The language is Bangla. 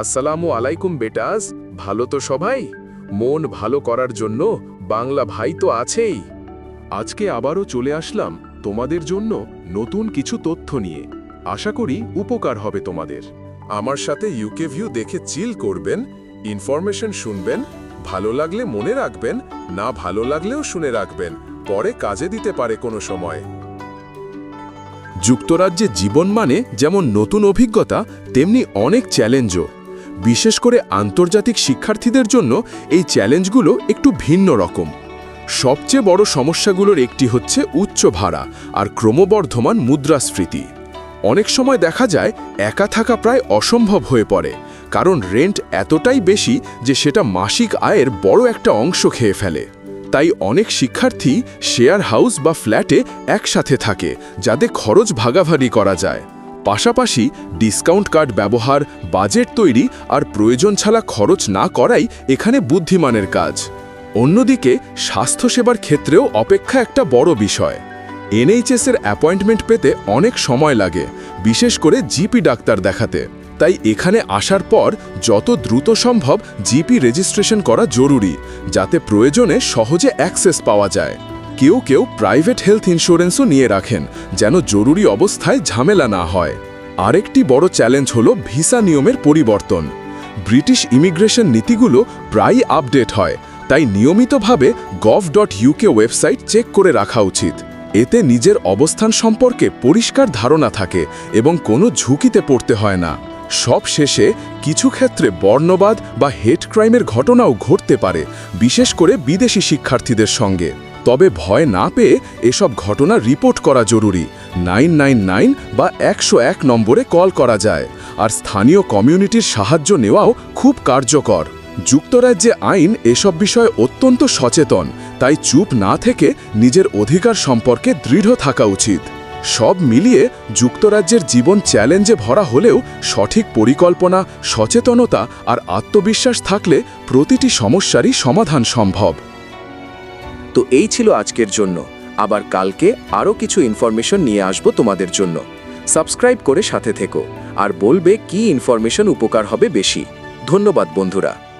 আসসালামু আলাইকুম বেটাস, ভালো তো সবাই? মন ভালো করার জন্য বাংলা ভাই তো আছেই। আজকে আবারও চলে আসলাম তোমাদের জন্য নতুন কিছু তথ্য নিয়ে। আশা করি উপকার হবে তোমাদের। আমার সাথে ইউকে ভিউ দেখে চিল করবেন ইনফরমেশন শুনবেন, ভালো লাগলে মনে রাখবেন, না ভালো লাগলেও শুনে রাখবেন, পরে কাজে দিতে পারে কোনো সময়। যুক্তরাজ্যে জীবন মানে যেমন নতুন অভিজ্ঞতা, তেমনি অনেক চ্যালেঞ্জও। বিশেষ করে আন্তর্জাতিক শিক্ষার্থীদের জন্য এই চ্যালেঞ্জগুলো একটু ভিন্ন রকম। সবচেয়ে বড় সমস্যাগুলোর একটি হচ্ছে উচ্চ ভাড়া আর ক্রমবর্ধমান মুদ্রাস্ফীতি। অনেক সময় দেখা যায় একা থাকা প্রায় অসম্ভব হয়ে পড়ে, কারণ রেন্ট এতটাই বেশি যে সেটা মাসিক আয়ের বড় একটা অংশ খেয়ে ফেলে। তাই অনেক শিক্ষার্থী শেয়ার হাউস বা ফ্ল্যাটে একসাথে থাকে, যাতে খরচ ভাগাভাগি করা যায়। পাশাপাশি ডিসকাউন্ট কার্ড ব্যবহার, বাজেট তৈরি আর প্রয়োজন ছাড়া খরচ না করাই এখানে বুদ্ধিমানের কাজ। অন্যদিকে স্বাস্থ্যসেবার ক্ষেত্রেও অপেক্ষা একটা বড় বিষয়। এনএইচএসের অ্যাপয়েন্টমেন্ট পেতে অনেক সময় লাগে, বিশেষ করে জিপি ডাক্তার দেখাতে। তাই এখানে আসার পর যত দ্রুত সম্ভব জিপি রেজিস্ট্রেশন করা জরুরি, যাতে প্রয়োজনে সহজে অ্যাক্সেস পাওয়া যায়। কেউ কেউ প্রাইভেট হেলথ ইন্স্যুরেন্সও নিয়ে রাখেন, যেন জরুরি অবস্থায় ঝামেলা না হয়। আরেকটি বড় চ্যালেঞ্জ হল ভিসা নিয়মের পরিবর্তন। ব্রিটিশ ইমিগ্রেশন নীতিগুলো প্রায়ই আপডেট হয়, তাই নিয়মিতভাবে gov dot UK website check করে রাখা উচিত। এতে নিজের অবস্থান সম্পর্কে পরিষ্কার ধারণা থাকে এবং কোনো ঝুঁকিতে পড়তে হয় না। সব শেষে কিছু ক্ষেত্রে বর্ণবাদ বা হেট ক্রাইমের ঘটনাও ঘটতে পারে, বিশেষ করে বিদেশি শিক্ষার্থীদের সঙ্গে। তবে ভয় না পেয়ে এসব ঘটনা রিপোর্ট করা জরুরি। নাইন নাইন নাইন বা একশো এক নম্বরে কল করা যায়। আর স্থানীয় কমিউনিটির সাহায্য নেওয়াও খুব কার্যকর। যুক্তরাজ্যে আইন এসব বিষয়ে অত্যন্ত সচেতন, তাই চুপ না থেকে নিজের অধিকার সম্পর্কে দৃঢ় থাকা উচিত। সব মিলিয়ে যুক্তরাজ্যের জীবন চ্যালেঞ্জে ভরা হলেও সঠিক পরিকল্পনা, সচেতনতা আর আত্মবিশ্বাস থাকলে প্রতিটি সমস্যারই সমাধান সম্ভব। তো এই ছিল আজকের জন্য। আবার কালকে আরও কিছু ইনফরমেশন নিয়ে আসব তোমাদের জন্য। সাবস্ক্রাইব করে সাথে থেকো। আর বলবে কি ইনফরমেশন উপকার হবে বেশি। ধন্যবাদ বন্ধুরা।